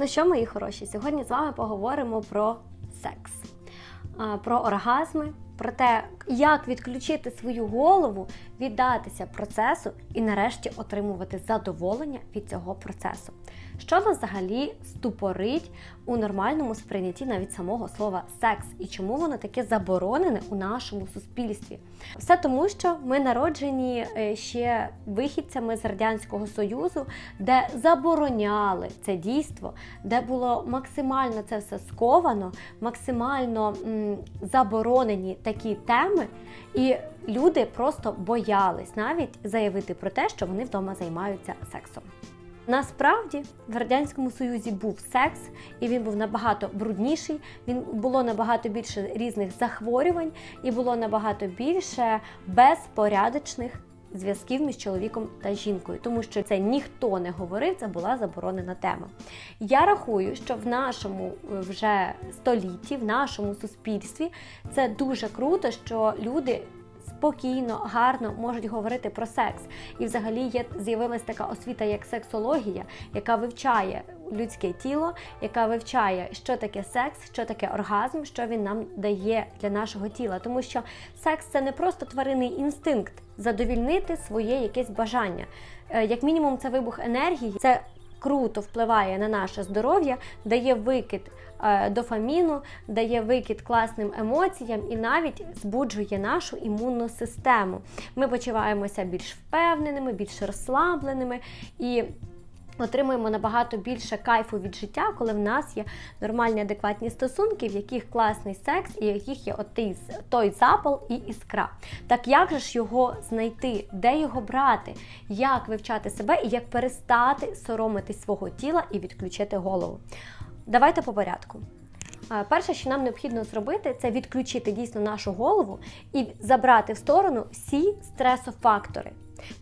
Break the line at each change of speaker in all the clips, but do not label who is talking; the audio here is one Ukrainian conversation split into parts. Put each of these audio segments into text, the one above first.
Ну що, мої хороші, сьогодні з вами поговоримо про секс, про оргазми, про те, як відключити свою голову, віддатися процесу і нарешті отримувати задоволення від цього процесу. Що нас взагалі ступорить у нормальному сприйнятті навіть самого слова секс і чому воно таке заборонене у нашому суспільстві? Все тому, що ми народжені е, ще вихідцями з Радянського Союзу, де забороняли це дійство, де було максимально це все сковано, максимально м, заборонені такі теми, і люди просто боялись навіть заявити про те, що вони вдома займаються сексом. Насправді в радянському союзі був секс, і він був набагато брудніший. Він було набагато більше різних захворювань, і було набагато більше безпорядочних зв'язків між чоловіком та жінкою, тому що це ніхто не говорив, це була заборонена тема. Я рахую, що в нашому е, вже столітті, в нашому суспільстві це дуже круто, що люди спокійно, гарно можуть говорити про секс. І взагалі є з'явилася така освіта, як сексологія, яка вивчає людське тіло, яка вивчає, що таке секс, що таке оргазм, що він нам дає для нашого тіла. Тому що секс це не просто тваринний інстинкт задовільнити своє якесь бажання. Е, Як мінімум, це вибух енергії, це круто впливає на наше здоров'я, дає викид е, дофаміну, дає викид класним емоціям і навіть збуджує нашу імунну систему. Ми почуваємося більш впевненими, більш розслабленими і. Отримуємо набагато більше кайфу від життя, коли в нас є нормальні адекватні стосунки, в яких класний секс і в яких є от той, той запал і іскра. Так як же ж його знайти, де його брати, як вивчати себе і як перестати соромитись свого тіла і відключити голову? Давайте по порядку. Перше, що нам необхідно зробити, це відключити дійсно нашу голову і забрати в сторону всі стресофактори.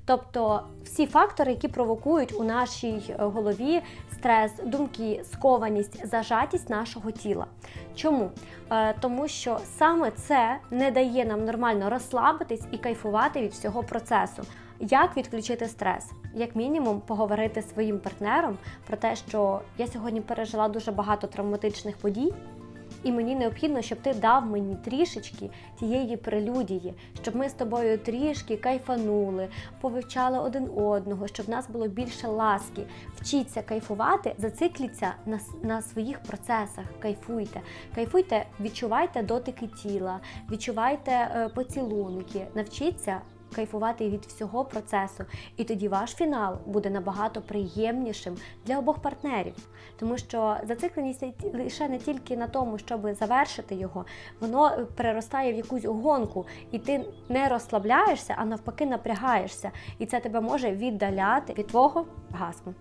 Тобто всі фактори, які провокують у нашій е, голові стрес, думки, скованість, зажатість нашого тіла. Чому? Е, Тому що саме це не дає нам нормально розслабитись і кайфувати від всього процесу. Як відключити стрес? Як мінімум, поговорити зі своїм партнером про те, що я сьогодні пережила дуже багато травматичних подій. І мені необхідно, щоб ти дав мені трішечки тієї прелюдії, щоб ми з тобою трішки кайфанули, повивчали один одного, щоб в нас було більше ласки. Вчіться кайфувати, зацикліться на, на своїх процесах. Кайфуйте, кайфуйте, відчувайте дотики тіла, відчувайте е, поцілунки, навчіться. Кайфувати від всього процесу, і тоді ваш фінал буде набагато приємнішим для обох партнерів, тому що зацикленість лише не тільки на тому, щоб завершити його, воно е, переростає в якусь гонку, і ти не розслабляєшся, а навпаки напрягаєшся, і це тебе може віддаляти від твого оргазму.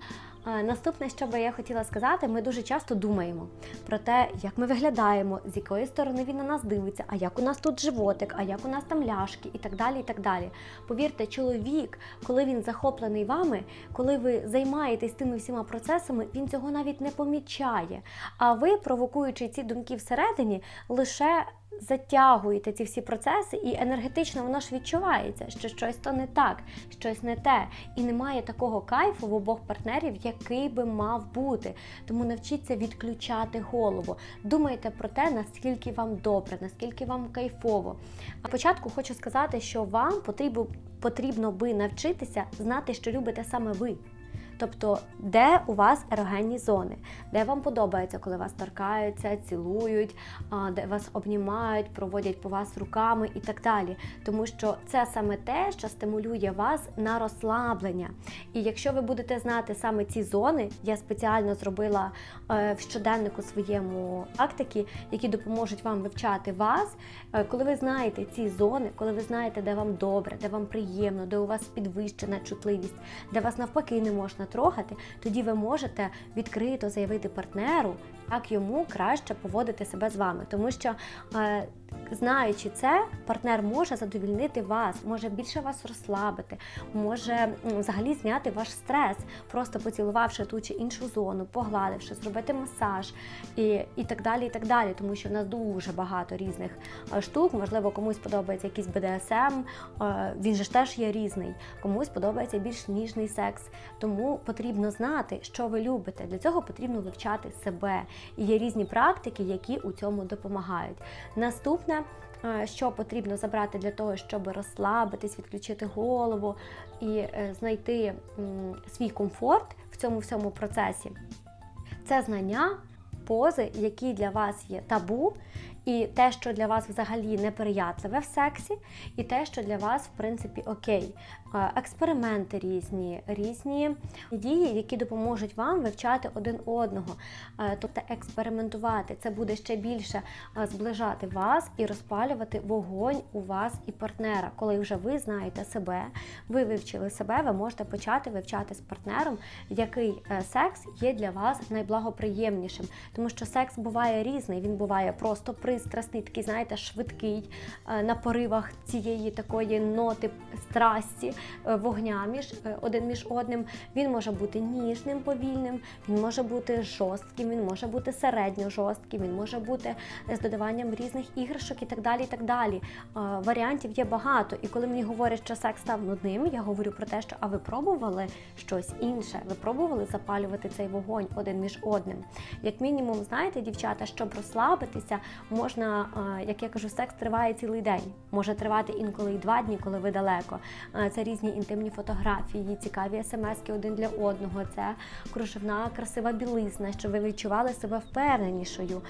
Наступне, що би я хотіла сказати, ми дуже часто думаємо про те, як ми виглядаємо, з якої сторони він на нас дивиться, а як у нас тут животик, а як у нас там ляшки і так далі. і так далі. Повірте, чоловік, коли він захоплений вами, коли ви займаєтесь тими всіма процесами, він цього навіть не помічає. А ви, провокуючи ці думки всередині, лише затягуєте ці всі процеси, і енергетично воно ж відчувається, що щось то не так, щось не те. І немає такого кайфу в обох партнерів, який би мав бути. Тому навчіться відключати голову. Думайте про те, наскільки вам добре, наскільки вам кайфово. А початку хочу сказати, що вам потрібно, би навчитися знати, що любите саме ви. Тобто, де у вас ерогенні зони, де вам подобається, коли вас торкаються, цілують, де вас обнімають, проводять по вас руками і так далі. Тому що це саме те, що стимулює вас на розслаблення. І якщо ви будете знати саме ці зони, я спеціально зробила е, в щоденнику своєму практики, які допоможуть вам вивчати вас. Е, Коли ви знаєте ці зони, коли ви знаєте, де вам добре, де вам приємно, де у вас підвищена чутливість, де вас навпаки не можна трогати, тоді ви можете відкрито заявити партнеру, як йому краще поводити себе з вами. Тому що е, знаючи це, партнер може задовільнити вас, може більше вас розслабити, може взагалі зняти ваш стрес, просто поцілувавши ту чи іншу зону, погладивши, зробити масаж і, і так далі. і так далі. Тому що в нас дуже багато різних е, штук. Можливо, комусь подобається якийсь БДСМ, е, він же ж теж є різний. Комусь подобається більш ніжний секс. Тому потрібно знати, що ви любите. Для цього потрібно вивчати себе. І є різні практики, які у цьому допомагають. Наступне. Е, Що потрібно забрати для того, щоб розслабитись, відключити голову і е, знайти свій комфорт в цьому всьому процесі? Це знання, пози, які для вас є табу, і те, що для вас взагалі неприятливе в сексі, і те, що для вас, в принципі, окей. Експерименти різні, різні дії, які допоможуть вам вивчати один одного. Тобто експериментувати. Це буде ще більше зближати вас і розпалювати вогонь у вас і партнера. Коли вже ви знаєте себе, ви вивчили себе, ви можете почати вивчати з партнером, який е, секс є для вас найблагоприємнішим. Тому що секс буває різний. Він буває просто пристрасний, такий, знаєте, швидкий е, на поривах цієї такої ноти страсті, е, вогня між е, один між одним. Він може бути ніжним, повільним, він може бути жорстким, він може бути середньо жорстким, він може бути з додаванням різних іграшок і так далі. і так далі. Варіантів є багато. І коли мені говорять, що секс став нудним, я говорю про те, що а ви пробували щось інше? Ви пробували запалювати цей вогонь один між одним? Як мінімум, знаєте, дівчата, щоб розслабитися, можна, е, як я кажу, секс триває цілий день. Може тривати інколи і два дні, коли ви далеко. Е, Це різні інтимні фотографії, цікаві смски один для одного. Це кружевна, красива білизна, щоб ви відчували себе впевненішою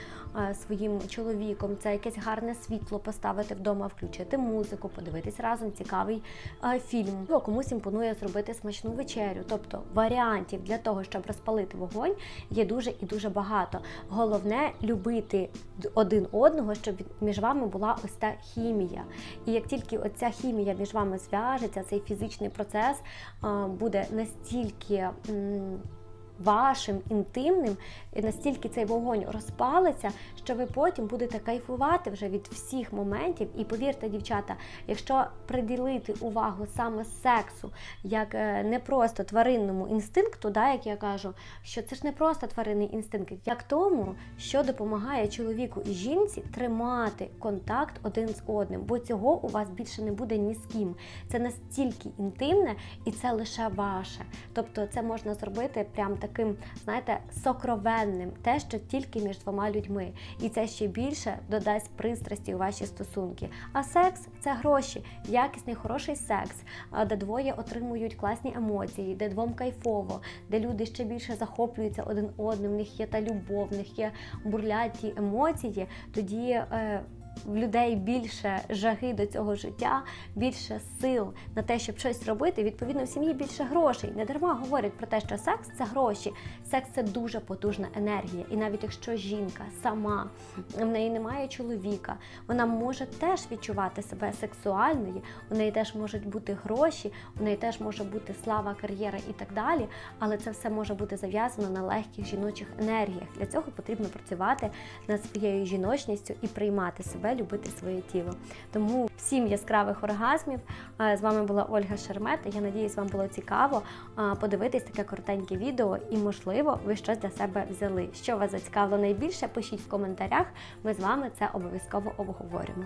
е, своїм чоловіком. Це якесь гарне світло поставити вдома, включити музику, подивитись разом цікавий фільм. Або комусь імпонує зробити смачну вечерю. Тобто варіантів для того, щоб розпалити вогонь, є дуже і дуже багато. Головне любити один одного, щоб між вами була ось та хімія. І як тільки оця хімія між вами зв'яжеться, цей фізичний процес буде настільки. Вашим інтимним і настільки цей вогонь розпалиться, що ви потім будете кайфувати вже від всіх моментів. І повірте, дівчата, якщо приділити увагу саме сексу, як е, не просто тваринному інстинкту, да, як я кажу, що це ж не просто тваринний інстинкт, як тому, що допомагає чоловіку і жінці тримати контакт один з одним, бо цього у вас більше не буде ні з ким. Це настільки інтимне і це лише ваше. Тобто це можна зробити прям таким, знаєте, сокровенним, те, що тільки між двома людьми. І це ще більше додасть пристрасті у ваші стосунки. А секс це гроші, якісний, хороший секс, де двоє отримують класні емоції, де двом кайфово, де люди ще більше захоплюються один одним, в них є та любов, в них є бурляті емоції, тоді. Е, в людей більше жаги до цього життя, більше сил на те, щоб щось робити. Відповідно, в сім'ї більше грошей. Не дарма говорять про те, що секс це гроші. Секс це дуже потужна енергія. І навіть якщо жінка сама в неї немає чоловіка, вона може теж відчувати себе сексуальною. У неї теж можуть бути гроші, у неї теж може бути слава, кар'єра і так далі. Але це все може бути зав'язано на легких жіночих енергіях. Для цього потрібно працювати над своєю жіночністю і приймати себе, любити своє тіло. Тому всім яскравих оргазмів. З вами була Ольга Шермета. Я надіюсь, вам було цікаво подивитись таке коротеньке відео, і, можливо, ви щось для себе взяли. Що вас зацікавило найбільше? Пишіть в коментарях. Ми з вами це обов'язково обговоримо.